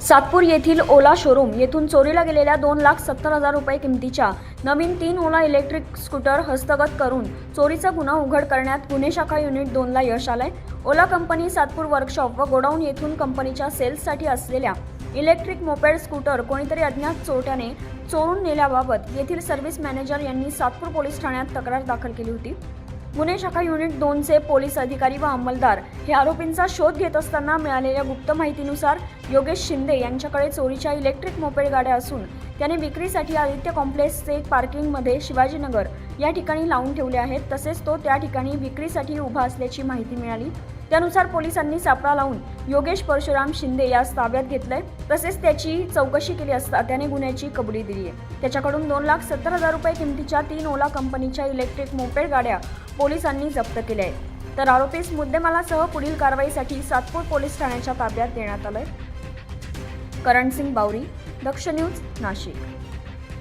सातपूर येथील ओला शोरूम येथून चोरीला गेलेल्या दोन लाख सत्तर हजार रुपये किमतीच्या नवीन तीन ओला इलेक्ट्रिक स्कूटर हस्तगत करून चोरीचा गुन्हा उघड करण्यात गुन्हे शाखा युनिट दोनला यश आलंय. ओला कंपनी सातपूर वर्कशॉप व गोडाऊन येथून कंपनीच्या सेल्ससाठी असलेल्या इलेक्ट्रिक मोपेड स्कूटर कोणीतरी अज्ञात चोरट्याने चोरून नेल्याबाबत येथील सर्व्हिस मॅनेजर यांनी सातपूर पोलीस ठाण्यात तक्रार दाखल केली होती. गुन्हे शाखा युनिट दोनचे पोलीस अधिकारी व अंमलदार हे आरोपींचा शोध घेत असताना मिळालेल्या गुप्त माहितीनुसार योगेश शिंदे यांच्याकडे चोरीच्या इलेक्ट्रिक मोपेड गाड्या असून त्याने विक्रीसाठी आदित्य कॉम्प्लेक्सचे पार्किंगमध्ये शिवाजीनगर या ठिकाणी लावून ठेवले आहेत. तसेच तो त्या ठिकाणी विक्रीसाठी उभा असल्याची माहिती मिळाली. त्यानुसार पोलिसांनी सापळा लावून योगेश परशुराम शिंदे यास ताब्यात घेतलंय. तसेच त्याची चौकशी केली असता त्याने गुन्ह्याची कबुली दिली आहे त्याच्याकडून दोन लाख सत्तर हजार रुपये किमतीच्या तीन ओला कंपनीच्या इलेक्ट्रिक मोपेड गाड्या पोलिसांनी जप्त केले आहेत तर आरोपीस मुद्देमालासह पुढील कारवाईसाठी सातपूर पोलीस ठाण्याच्या ताब्यात देण्यात आलंय. करणसिंग बावरी दक्ष न्यूज नाशिक.